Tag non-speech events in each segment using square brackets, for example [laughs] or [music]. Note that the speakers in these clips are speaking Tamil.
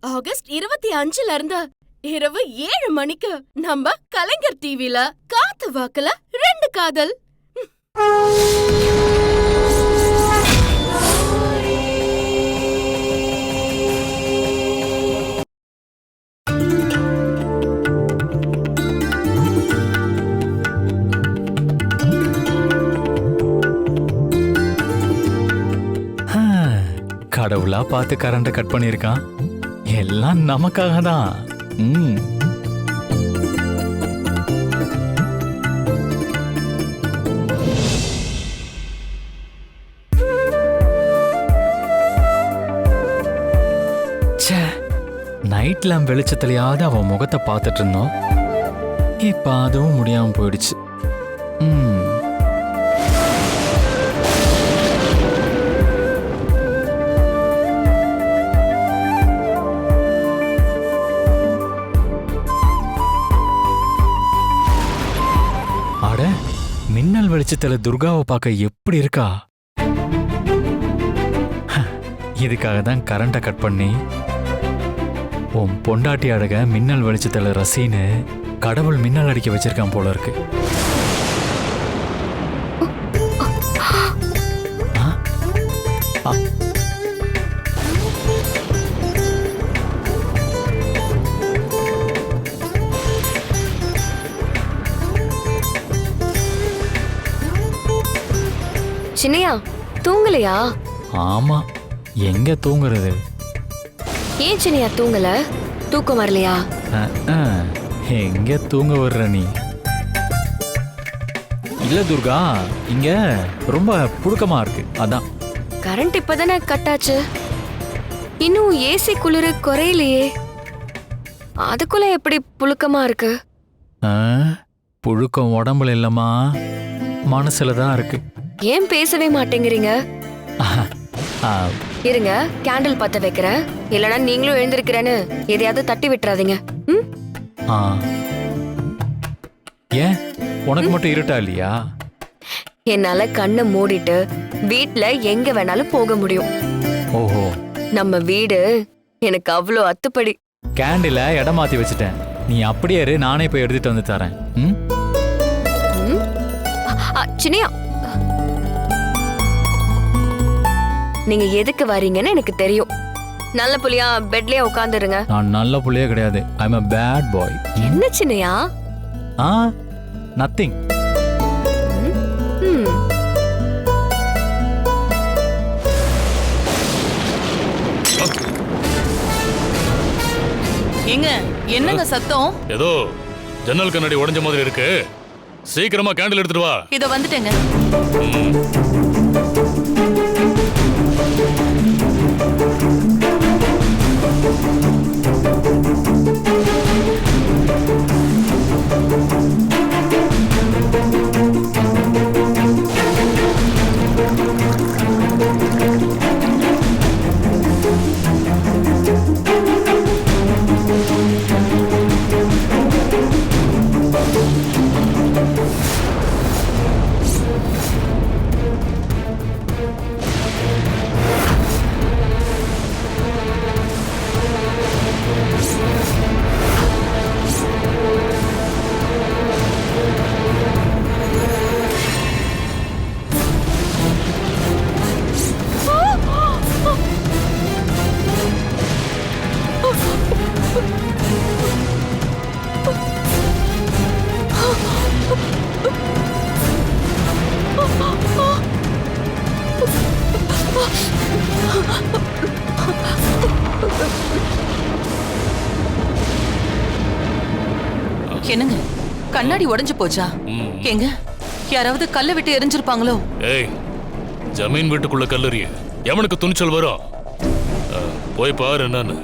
ஆகஸ்ட் இருபத்தி அஞ்சுல இருந்து இரவு ஏழு மணிக்கு நம்ம கலைஞர் டிவில காத்து வாக்குல ரெண்டு காதல். கடவுளா பார்த்து கரண்ட கட் பண்ணியிருக்கான். எல்லாம் நமக்காக தான் ம். ச்சே நைட் லேம்ப் வெளிச்சத்துலயாவது அவன் முகத்தை பார்த்துட்டு இருந்தோம். இப்ப அதுவும் முடியாம போயிடுச்சு. வெளிச்சத்துல துர்காவை பார்க்க எப்படி இருக்கா? இதுக்காக தான் கரண்ட்டை கட் பண்ணி உன் பொண்டாட்டி அழக மின்னல் வெளிச்சத்துல ரசின்னு கடவுள் மின்னல் அடிக்க வச்சிருக்கான் போல இருக்கு. ஆ? சின்னையா தூங்கலையா? ஆமா எங்க தூங்குறது? ஏன் சின்னையா தூங்கல? தூக்கம் வரலையா. எங்க தூங்க வர்ற நீ? இல்ல துர்கா இங்க ரொம்ப புழுக்கமா இருக்கு அதான். கரண்ட் இப்பதானே கட் ஆச்சு இன்னும் ஏசி குளிரு குறையலையே. அதுக்குள்ள எப்படி புழுக்கமா இருக்கு? புழுக்கம் உடம்புல இல்லம்மா. மனசுல தான் இருக்கு. ஏன் பேசவே மாட்டேங்கிறீங்க? இருங்க கேண்டில் பத்த வைக்கிறேன். இல்லனா நீங்களும் எழுந்திருக்கிறேன்னு எதையாவது தட்டி விட்டுறாதீங்க. ம்? ஆ. ஏன்? உனக்கு மட்டும் இருட்டா இல்லையா? என்னால கண்ணை மூடிட்டு வீட்ல எங்க வேணாலும் போக முடியும். ஓஹோ. நம்ம வீடு எனக்கு அவ்வளோ அத்துப்படி. கேண்டில இடம் மாத்தி வச்சுட்டேன். நீ அப்படியே இரு நானே போய் எடுத்துட்டு வந்து தரேன். ம்? ம்? அ, சின்னையா நீங்க எதுக்கு வரீங்கன்னு எனக்கு தெரியும். நல்ல புள்ளியா பெட்லயே உட்காந்துருங்க நான் நல்ல புள்ளையே கிடையாது. ஐம் a பேட் பாய் என்ன சின்னையா? ஆ நத்திங் ம் ஏங்க என்னங்க சத்தம்? ஏதோ ஜன்னல் கண்ணாடி உடைஞ்ச மாதிரி இருக்கு. சீக்கிரமா கேண்டில் எடுத்துட்டு வா. இத வந்துட்டேங்க. என்னங்க? கண்ணாடி உடைஞ்சு போச்சா? ம். ஏங்க யாராவது கல்ல விட்டு எரிஞ்சிருப்பாங்களோ? ஏய் ஜமீன் வீட்டுக்குள்ள கல்லறிய. எவனுக்கு துணிச்சல் வரும்? போய் பாரு என்னன்னு.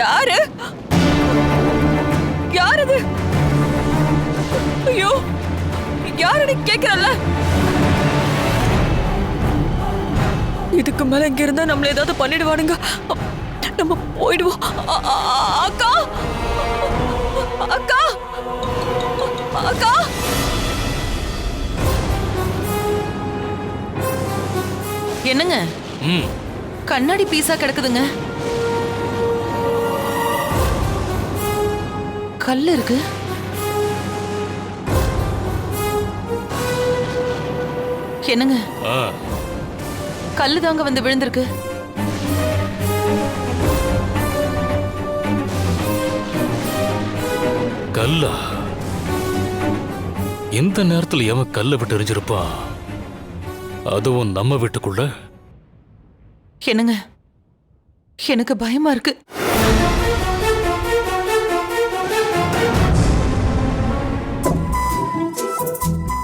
யாரு யார்? அது ஐயோ யாருன்னு கேக்குறல்ல? இதுக்கு மேல இங்க இருந்தா நம்மள ஏதாவது பண்ணிடுவானுங்க. நம்ம போயிடுவோம். அக்கா! அக்கா! அக்கா! என்னங்க? கண்ணாடி பீஸா கிடக்குதுங்க. கல் இருக்கு. என்னங்க? கல்லு தாங்க வந்து விழுந்திருக்கு. கல்லா. எந்த நேரத்துல எவன் கல்லை விட்டு எரிஞ்சிருப்பான் அதுவும் நம்ம வீட்டுக்குள்ள? என்னங்க? எனக்கு பயமா இருக்கு.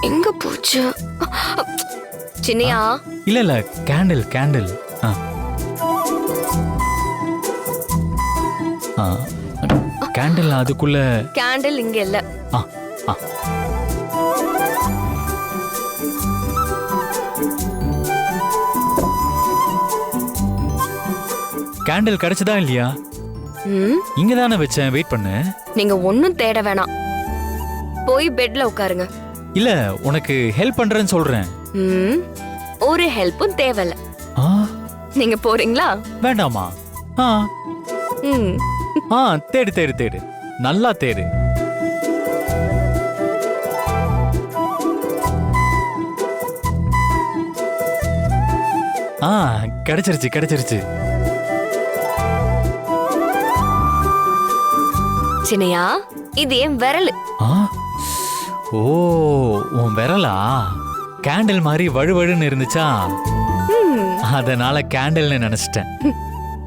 எங்க போச்சு? சின்னையா? இல்ல இல்ல கேண்டில் கேண்டில் ஆ. ஆ. கேண்டில் அதுக்குள்ள கேண்டில் இங்க இல்ல. ஆ ஆ. கேண்டில் கிடைச்சதா இல்லையா? ம். இங்க தானே வச்சேன். வெயிட் பண்ணு. நீங்க ஒண்ணும் தேட வேணாம். போய் பெட்ல உட்காருங்க. இல்ல உனக்கு ஹெல்ப் பண்றேன்னு சொல்றேன். ம். ஒரு ஹெல்ப்பும் தேவையில்ல ஆ? நீங்க போறீங்களா? வேண்டாமா? ஆ. ம். ஆ தேடு தேடு தேடு. நல்லா தேடு. ஆ கிடைச்சிருச்சு கிடைச்சிருச்சு. சின்னையா இது என் விரல். ஆ? ஓ உன் விரலா? கேண்டில் மாதிரி வழுவழுன்னு இருந்துச்சா? அதனால கேண்டில்னு நினைச்சிட்டேன்.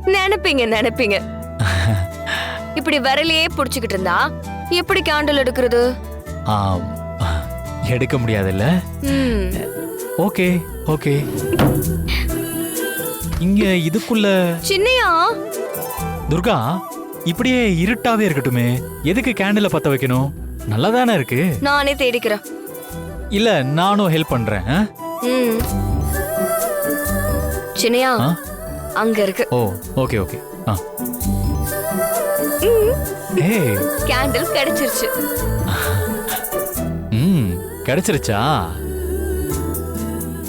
நினைப்பீங்க நினைப்பீங்க. இப்படி விரலையே புடிச்சுக்கிட்டு இருந்தா எப்படி கேண்டில் எடுக்கிறது? ஆ, எடுக்க முடியாதுல்ல? ம். Okay okay. இங்க இதுக்குள்ள சின்னையா? துர்கா இப்படியே இருட்டாவே இருக்கட்டுமே. எதுக்கு கேண்டில பத்த வைக்கணும்? நல்லா தானே இருக்கு. நானே தேடிக்கிறேன். இல்ல நானும் ஹெல்ப் பண்றேன் ஆ? ம். சின்னையா ஆ? அங்க இருக்கு. Oh okay okay. ஆ. ஏய். கேண்டில் கிடைச்சிருச்சு. ம் கிடைச்சிருச்சா?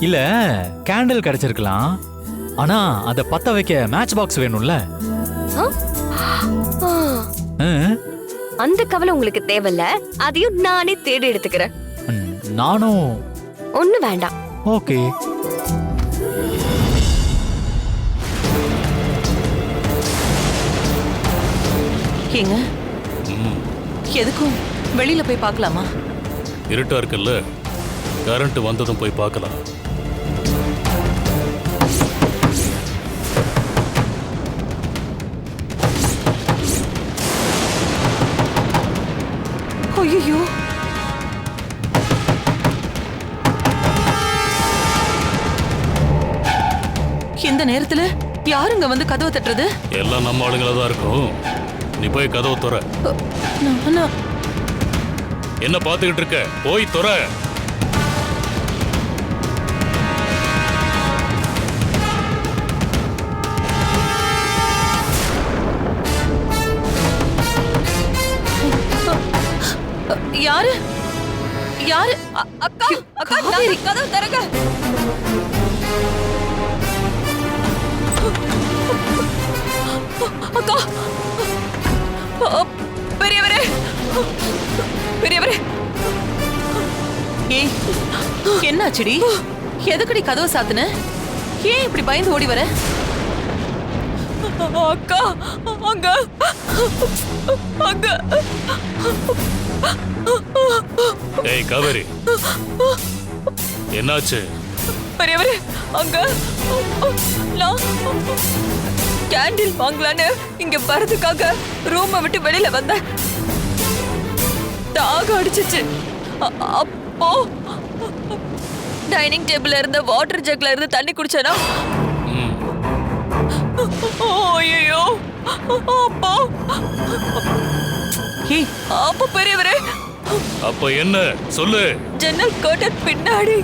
இல்ல கேண்டில் கிடைச்சிருக்கலாம். ஆனா அத பத்த வைக்க மேட்ச் பாக்ஸ் வேணும்ல? அந்த கவலை உங்களுக்கு தேவையில்ல. அதையும் நானே தேடி எடுத்துக்கிறேன். நானும் ஒண்ணு வேண்டாம். ஓகே. ஏங்க எதுக்கும்? வெளியில போய் பார்க்கலாமா? இருட்டா இருக்குல்ல. கரண்ட் வந்ததும் போய் பார்க்கலாம். ஐயோ இந்த நேரத்துல யாருங்க வந்து கதவை தட்டுறது? எல்லாம் நம்ம ஆளுங்களா தான் இருக்கும். நீ போய் கதவை துற? என்ன பார்த்துக்கிட்டு இருக்க? போய் துற. யாரு? யாரு? அக்கா அக்கா காவேரி. கதவு திறங்க. அக்கா பெரியவரே பெரியவரே ஏய் என்னாச்சுடி எதுக்குடி கதவு சாத்துன ஏன் இப்படி பயந்து ஓடி வர அக்கா அங்க அங்க ஏய் கவரி என்னாச்சு பெரியவரே அங்க. நான் கேண்டில் வாங்கலான்னு இங்க வரதுக்காக ரூமை விட்டு வெளியில வந்தேன். தாக அடிச்சிச்சு. அப்போ டைனிங் டேபிள்ல இருந்த வாட்டர் ஜக்ல இருந்து தண்ணி குடிச்சேனா? ஐயோ அப்போ. அப்போ பெரியவரே. அப்ப என்ன? சொல்லு. ஜன்னல் கர்டன் பின்னாடி.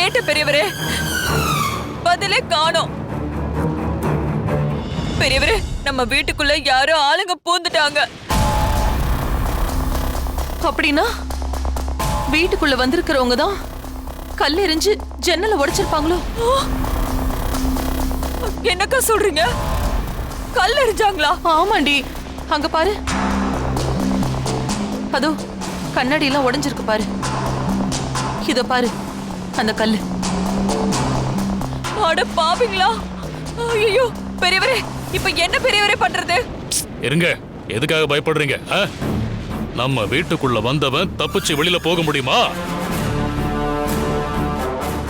கேட்ட பெரியவரே பதிலே காணோம். பெரியவரே நம்ம வீட்டுக்குள்ள யாரோ ஆளுங்க பூந்துட்டாங்க. அப்படின்னா வீட்டுக்குள்ள வந்திருக்கிறவங்க தான் கல் எறிஞ்சு ஜன்னலை உடைச்சிருப்பாங்களோ? என்னக்கா சொல்றீங்க? கல் எறிஞ்சாங்களா ஆமாண்டி. அங்க பாரு. அதோ கண்ணாடி எல்லாம் உடைஞ்சிருக்கு பாரு. இதோ பாரு. அந்த கல்லு. அட பாவிங்களா. ஐயோ பெரியவரே இப்ப என்ன பெரியவரே பண்றது? இருங்க எதுக்காக பயப்படுறீங்க? நம்ம வீட்டுக்குள்ள வந்தவன் தப்பிச்சு வெளியில போக முடியுமா?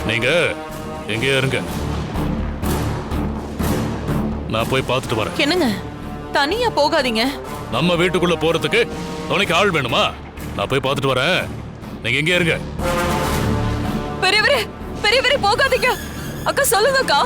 நீங்க எங்கேயா இருங்க. நான் போய் பார்த்துட்டு வரேன். என்னங்க? தனியா போகாதீங்க. நம்ம வீட்டுக்குள்ள போறதுக்கு துணைக்கு ஆள் வேணுமா? நான் போய் பார்த்துட்டு வரேன். நீங்க எங்கே இருங்க. பெரியவரே பெரியவரே போகாதீங்க. அக்கா சொல்லுங்கக்கா.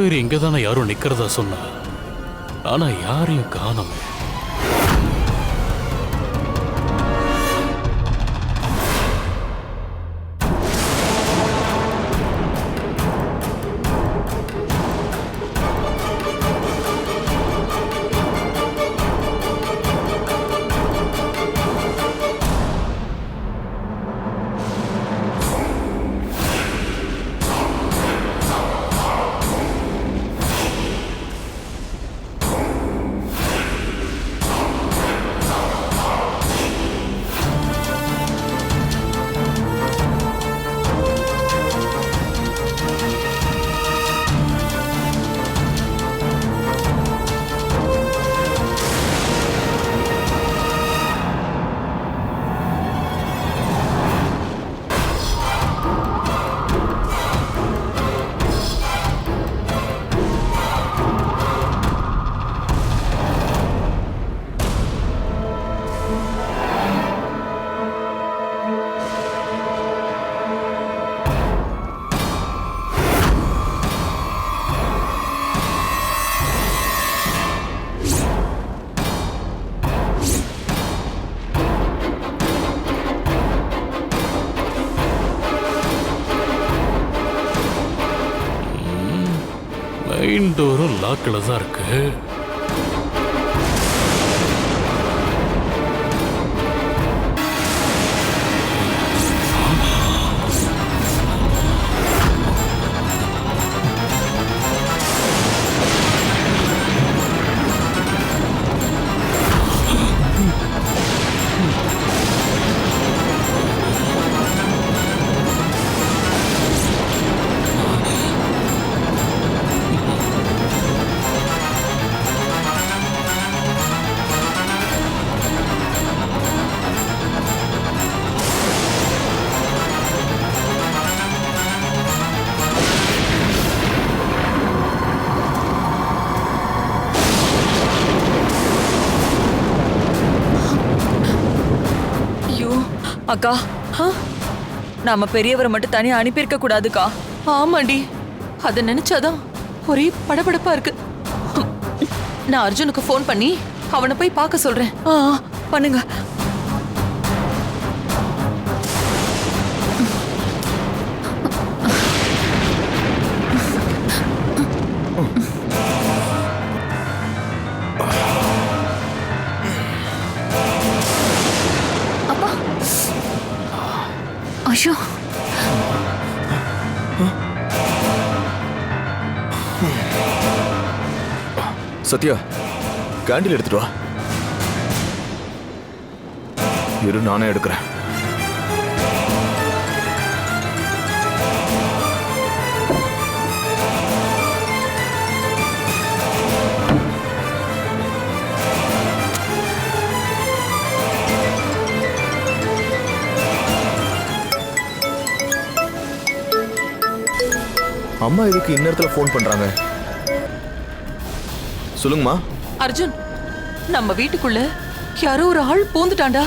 காவேரி இங்கே தானே யாரும் நிற்கிறதா சொன்னா? ஆனால் யாரையும் காணோமே. அக்கா? நாம பெரியவரை மட்டும் தனியா அனுப்பியிருக்க கூடாதுக்கா. ஆமாண்டி. அதை நினைச்சாதான் ஒரே படபடப்பா இருக்கு. நான் அர்ஜுனுக்கு ஃபோன் பண்ணி அவனை போய் பார்க்க சொல்றேன். பண்ணுங்க. கேண்டில் எடுத்துட்டு வா. இரு நானே எடுக்கிறேன். அம்மா இதுக்கு இந்நேரத்தில் ஃபோன் பண்றாங்க. சொல்லுங்கம்மா. அர்ஜுன் நம்ம வீட்டுக்குள்ள யாரோ ஒரு ஆள் பூந்துட்டான்டா.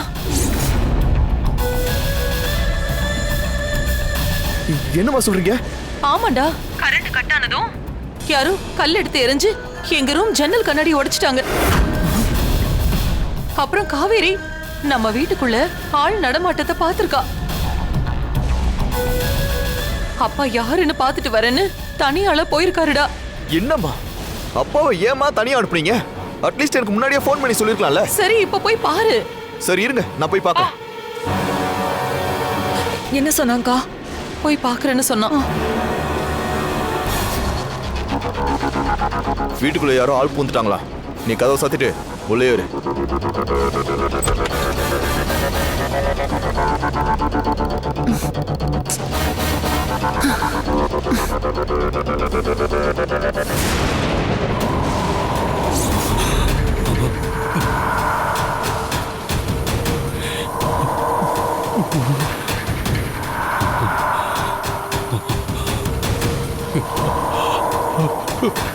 என்னம்மா சொல்றீங்க? ஆமாண்டா. கரண்ட் கட் ஆனதும்? யாரோ கல் எடுத்து எரிஞ்சு எங்க ரூம் ஜன்னல் கண்ணாடி உடைச்சிட்டாங்க. அப்புறம் காவேரி நம்ம வீட்டுக்குள்ள ஆள் நடமாட்டத்தை பார்த்திருக்கா. அப்பா யாருன்னு பார்த்துட்டு வரேன்னு தனியால போயிருக்காருடா. என்னம்மா? அப்பாவை ஏம்மா தனியா அனுப்புறீங்க அட்லீஸ்ட் எனக்கு முன்னாடியே ஃபோன் பண்ணி சொல்லிருக்கலாம்ல. சரி இப்ப போய் பாரு. சரி இருங்க. நான் போய் பார்க்கறேன் என்ன சொன்னாங்கக்கா போய் பாக்குறேன்னு சொன்னான். வீட்டுக்குள்ள யாரோ ஆள் பூந்துட்டாங்களா? நீ கதவை சாத்திட்டு உள்ளே இரு. பெரியவரே [laughs]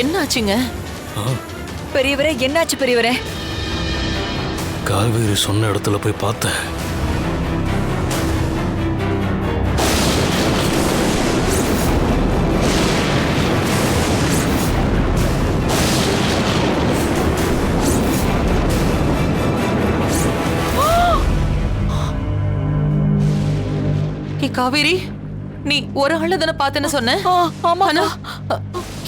என்னாச்சுங்க? பெரியவரே என்னாச்சு பெரியவரே? காவேரி சொன்ன இடத்துல போய் பார்த்தேன் காவேரி நீ ஒரு ஆள தானே பார்த்தேன்னு சொன்ன? ஆ, ஆமாக்கா. ஆனா, அ,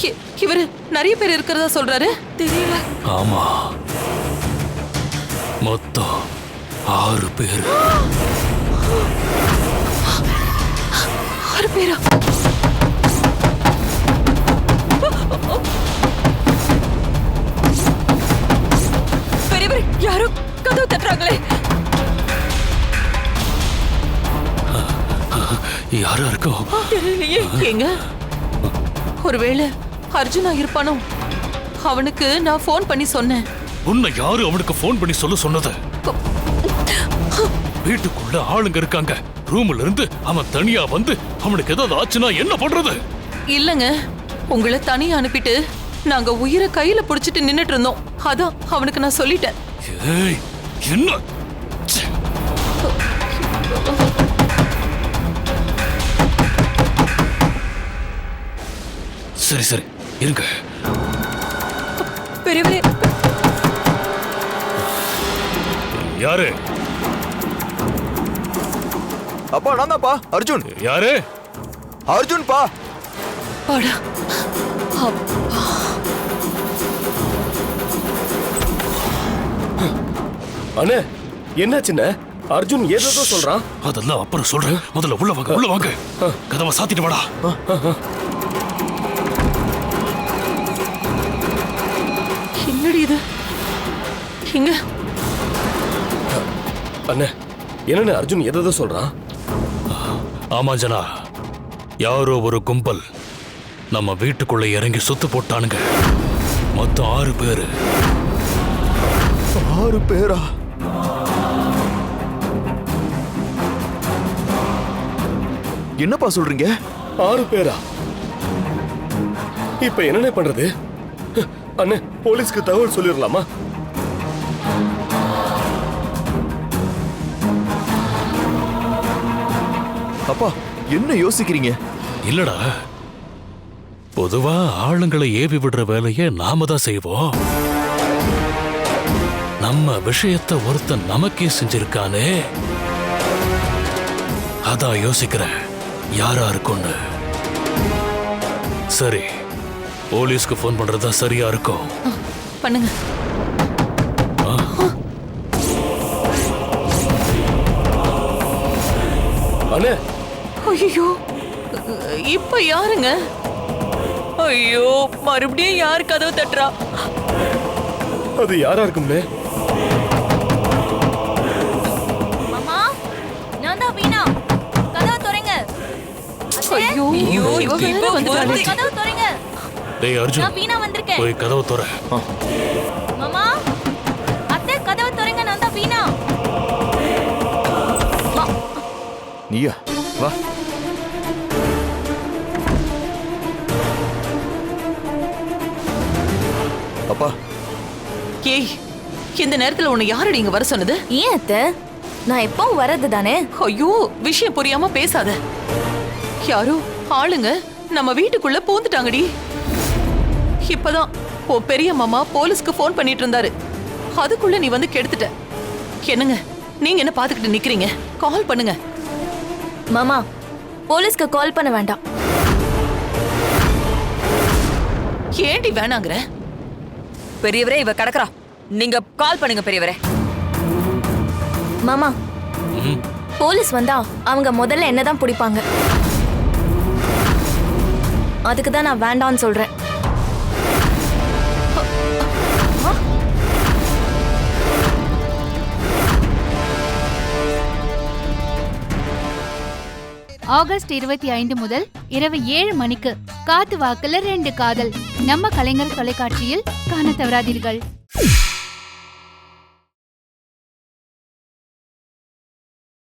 இ- இவரு நிறைய பேர் இருக்கிறதா சொல்றாரு? தெரியல. ஆமா. மொத்தம் ஆறு பேர். ஆறு பேரா? பெரியவரே யாரோ கதவு தட்டுறாங்களே. யாரா இருக்கும் தெரியலையே ஏங்க ஒருவேளை அர்ஜுனா இருப்பானோ? அவனுக்கு நான் ஃபோன் பண்ணி சொன்னேன். உன்னை யாரு அவனுக்கு ஃபோன் பண்ணி சொல்ல சொன்னது? வீட்டுக்குள்ள ஆளுங்க இருக்காங்க. ரூம்ல இருந்து அவன் தனியா வந்து அவனுக்கு ஏதாவது ஆச்சுன்னா என்ன பண்றது? இல்லங்க. உங்களை தனியா அனுப்பிட்டு நாங்க உயிரை கையில புடிச்சிட்டு நின்னுட்டு இருந்தோம். அதான் அவனுக்கு நான் சொல்லிட்டேன். ஏய் என்ன. சரி சரி. இருங்க. பெரியவரே. யாரு? அப்பா நான் தான்ப்பா. அர்ஜுன். யாரு? அர்ஜுன் பா பாடா அண்ணே என்னாச்சுண்ணே அர்ஜுன் ஏதோ சொல்றான். அதெல்லாம் அப்புறம் சொல்றேன். முதல்ல உள்ள வாங்க உள்ள வாங்க. கதவை சாத்திட்டு வாடா. என்னடி இது எங்க அண்ணே என்னண்ணே அர்ஜுன் ஏதோ சொல்றான்? ஆமா ஜனா யாரோ ஒரு கும்பல் நம்ம வீட்டுக்குள்ள இறங்கி சுத்து போட்டானுங்க. மொத்தம் ஆறு பேரு. ஆறு பேரா? என்னப்பா சொல்றீங்க? ஆறு பேரா? இப்ப என்னண்ணே பண்றது? அண்ணே போலீஸ்க்கு தகவல் சொல்லிடலாமா அப்பா என்ன யோசிக்கிறீங்க? இல்லடா. பொதுவா ஆளுங்களை ஏவி விடுற வேலையை நாம தான் செய்வோம். நம்ம விஷயத்த ஒருத்தன் நமக்கே செஞ்சிருக்கானே. அதான் யோசிக்கிறேன் யாரா இருக்கும்னு சரி. போலீஸ்க்கு ஃபோன் பண்றதா சரியா இருக்கும் பண்ணுங்க. அண்ணே. ஐயோ இப்ப யாருங்க? ஐயோ மறுபடியும் யார் கதவு தட்டுறா? அது யாரா இருக்கும்னே? மாமா நான் தான் வீணா. கதவை திறங்க. ஐயோ இவ வேற வந்துட்டாளே. கதவை திறங்க. டேய் அர்ஜுன் நான் வீணா வந்திருக்கேன். போய் கதவை துற. மாமா அத்தை கதவை திறங்க நான் தான் வீணா. நீயா வா. அப்பா. ஏய் இந்த நேரத்துல உன்னை யாரடி இங்க வர சொன்னது? ஏன் அத்தை? நான் எப்பவும் வரது தானே? ஐயோ விஷயம் புரியாம பேசாத. யாரோ ஆளுங்க நம்ம வீட்டுக்குள்ள பூந்துட்டாங்கடி. இப்பதான் உன் பெரிய மாமா போலீஸ்க்கு ஃபோன் பண்ணிட்டு இருந்தாரு அதுக்குள்ள நீ வந்து கெடுத்துட்ட. என்னங்க நீங்க என்ன பாத்துக்கிட்டு நிக்கிறீங்க? கால் பண்ணுங்க. மாமா போலீஸ்க்கு கால் பண்ண வேண்டாம். ஏண்டி வேணாங்கிற? பெரியவரே இவ கிடக்குறா. நீங்க கால் பண்ணுங்க பெரியவரே. மாமா போலீஸ் வந்தா அவங்க முதல்ல என்னதான் பிடிப்பாங்க. அதுக்கு தான் நான் வேண்டாம்னு சொல்றேன். ஆகஸ்ட் இருபத்தி ஐந்து முதல் இரவு ஏழு மணிக்கு காத்து வாக்குல ரெண்டு காதல். நம்ம கலைஞர் தொலைக்காட்சியில் காண தவறாதீர்கள்.